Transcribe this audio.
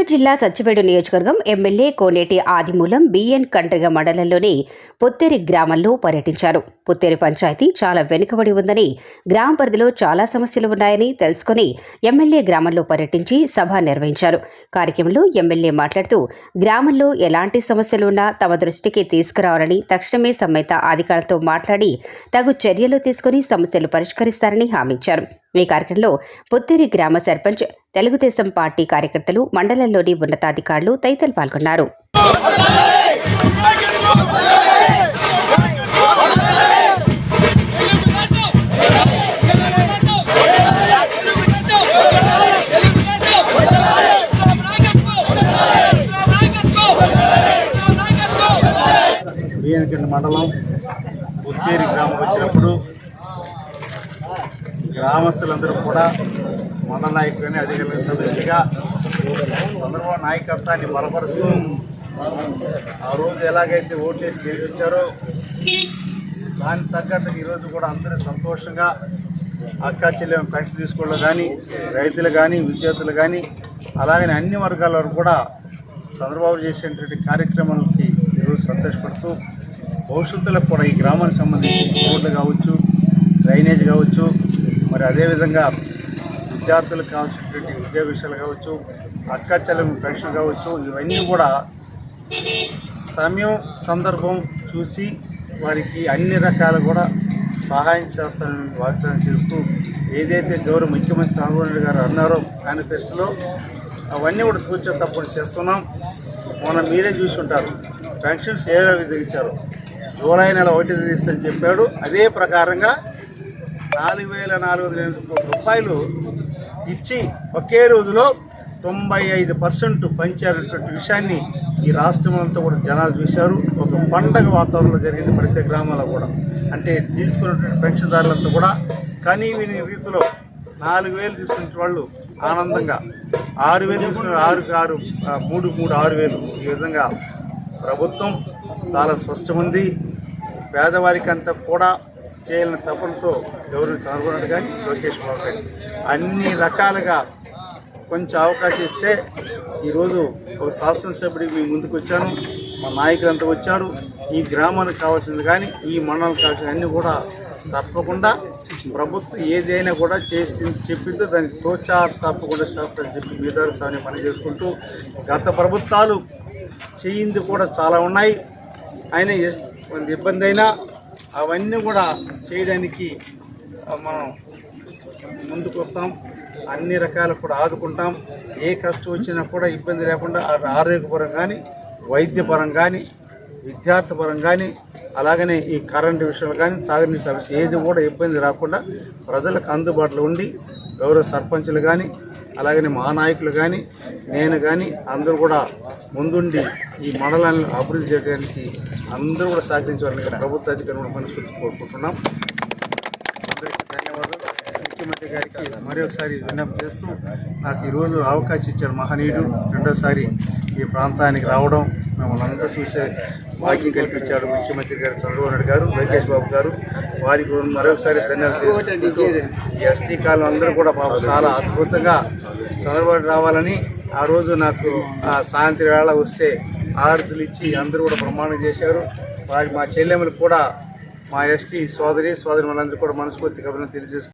కడప జిల్లా సచ్చివేడు నియోజకవర్గం MLA Koneti Adimulam B N Kandriga మండలంలోని పొత్తేరి గ్రామంలో పర్యటించారు. పొత్తేరి పంచాయతీ చాలా వెనుకబడి ఉందని గ్రామ పరిధిలో చాలా సమస్యలు ఉన్నాయని తెలుసుకుని ఎమ్మెల్యే గ్రామంలో పర్యటించి సభ నిర్వహించారు. కార్యక్రమంలో ఎమ్మెల్యే మాట్లాడుతూ గ్రామంలో ఎలాంటి సమస్యలు ఉన్నా తమ దృష్టికి తీసుకురావాలని తక్షణమే సమ్మెత అధికారులతో మాట్లాడి తగు చర్యలు తీసుకుని సమస్యలు పరిష్కరిస్తారని హామీ ఇచ్చారు. ఈ కార్యక్రమంలో పుత్తేరి గ్రామ సర్పంచ్ తెలుగుదేశం పార్టీ కార్యకర్తలు మండలంలోని ఉన్నతాధికారులు తదితరులు పాల్గొన్నారు. మండలం పుత్తేరి గ్రామం వచ్చినప్పుడు గ్రామస్తులందరూ కూడా మండల నాయకులని అధికారులకు సమిష్టిగా చంద్రబాబు నాయకత్వాన్ని బలపరుస్తూ ఆ రోజు ఎలాగైతే ఓటేసి గెలిపించారో దానికి తగ్గట్టు ఈరోజు కూడా అందరూ సంతోషంగా అక్క చెల్లెం పెన్షన్ తీసుకోవడం కానీ రైతులు కానీ విద్యార్థులు కానీ అలాగనే అన్ని వర్గాల వారు కూడా చంద్రబాబు చేసేటువంటి కార్యక్రమాలకి ఈరోజు సంతోషపడుతూ భవిష్యత్తులో కూడా ఈ గ్రామానికి సంబంధించి రోడ్లు కావచ్చు డ్రైనేజ్ కావచ్చు మరి అదేవిధంగా విద్యార్థులకు కావాల్సినటువంటి ఉద్యోగ విషయాలు కావచ్చు అక్క చెల్లెలు పెన్షన్ కావచ్చు ఇవన్నీ కూడా సమయం సందర్భం చూసి వారికి అన్ని రకాలు కూడా సహాయం చేస్తానని వాగ్దానం చేస్తూ ఏదైతే గౌరవ ముఖ్యమంత్రి చంద్రబాబు గారు అన్నారో మేనిఫెస్టోలో అవన్నీ కూడా సూచన తప్పని చేస్తున్నాం. మొన్న మీరే చూసి ఉంటారు. పెన్షన్స్ ఏ విధంగా ఇచ్చారు. జూలై నెల ఒకటి తీస్తని చెప్పాడు. అదే ప్రకారంగా నాలుగు వేల నాలుగు వందల ఎనిమిది రూపాయలు ఇచ్చి ఒకే రోజులో తొంభై ఐదు పర్సెంట్ పంచారటువంటి విషయాన్ని ఈ రాష్ట్రం అంతా కూడా జనాలు చూశారు. ఒక పండగ వాతావరణంలో జరిగింది ప్రతి గ్రామాల్లో కూడా. అంటే తీసుకున్నటువంటి పెన్షన్దారులంతా కూడా కనీ విని రీతిలో నాలుగు వేలు తీసుకునే వాళ్ళు ఆనందంగా ఆరు వేలు తీసుకున్న ఆరుకు ఆరు మూడు మూడు ఆరు వేలు. ఈ విధంగా ప్రభుత్వం చాలా స్పష్టమంది. పేదవారికి అంతా కూడా చేయాలని తపనతో ఎవరు చంద్రబాబు కానీ లోకేష్ బాబు కానీ అన్ని రకాలుగా కొంచెం అవకాశం ఇస్తే ఈరోజు ఒక శాసనసభ్యుడికి మీ ముందుకు వచ్చాను. మా నాయకులంతా వచ్చారు. ఈ గ్రామానికి కావాల్సింది కానీ ఈ మండలానికి కావాల్సింది అన్నీ కూడా తప్పకుండా ప్రభుత్వం ఏదైనా కూడా చేసి చెప్పిందో దానికి తోచా తప్పకుండా చేస్తారని చెప్పి మీ సాని పని చేసుకుంటూ గత ప్రభుత్వాలు చేయింది కూడా చాలా ఉన్నాయి. ఆయన కొంత ఇబ్బంది అయినా అవన్నీ కూడా చేయడానికి మనం ముందుకు వస్తాం అన్ని రకాలు కూడా ఆదుకుంటాం. ఏ కష్టం వచ్చినా కూడా ఇబ్బంది లేకుండా ఆరోగ్యపరం కానీ వైద్యపరం కానీ విద్యార్థిపరం కానీ అలాగనే ఈ కరెంటు విషయాలు కానీ తాగునీటి సమస్య ఏది కూడా ఇబ్బంది రాకుండా ప్రజలకు అందుబాటులో ఉండి గౌరవ సర్పంచులు కానీ అలాగనే మా నాయకులు కానీ నేను కానీ అందరూ కూడా ముందుండి ఈ మండలాన్ని అభివృద్ధి చేయడానికి అందరూ కూడా సహకరించాలని ప్రభుత్వ అధికారులు కూడా మనస్ఫూర్తి కోరుకుంటున్నాం. అందరికీ ధన్యవాదాలు. ముఖ్యమంత్రి గారికి మరొకసారి విన్నపం చేస్తూ నాకు ఈరోజు అవకాశం ఇచ్చారు మహనీయుడు. రెండోసారి ఈ ప్రాంతానికి రావడం మిమ్మల్ని అందరూ చూసే భాగ్యం కల్పించారు ముఖ్యమంత్రి గారు చంద్రబాబు నాయుడు గారు లోకేష్ బాబు గారు. వారికి మరొకసారి ధన్యవాదాలు ఎస్టీ కాలం అందరూ కూడా పాపం చాలా అద్భుతంగా చంద్రబాబు రావాలని ఆ రోజు నాకు ఆ సాయంత్రం వేళ వస్తే ఆరుతులు ఇచ్చి అందరూ కూడా ప్రమాణం చేశారు. వారి మా చెల్లెములు కూడా మా ఎస్టీ సోదరి సోదరి వాళ్ళందరూ కూడా మనస్ఫూర్తిగా అభినందన తెలియజేసుకుంటున్నాను.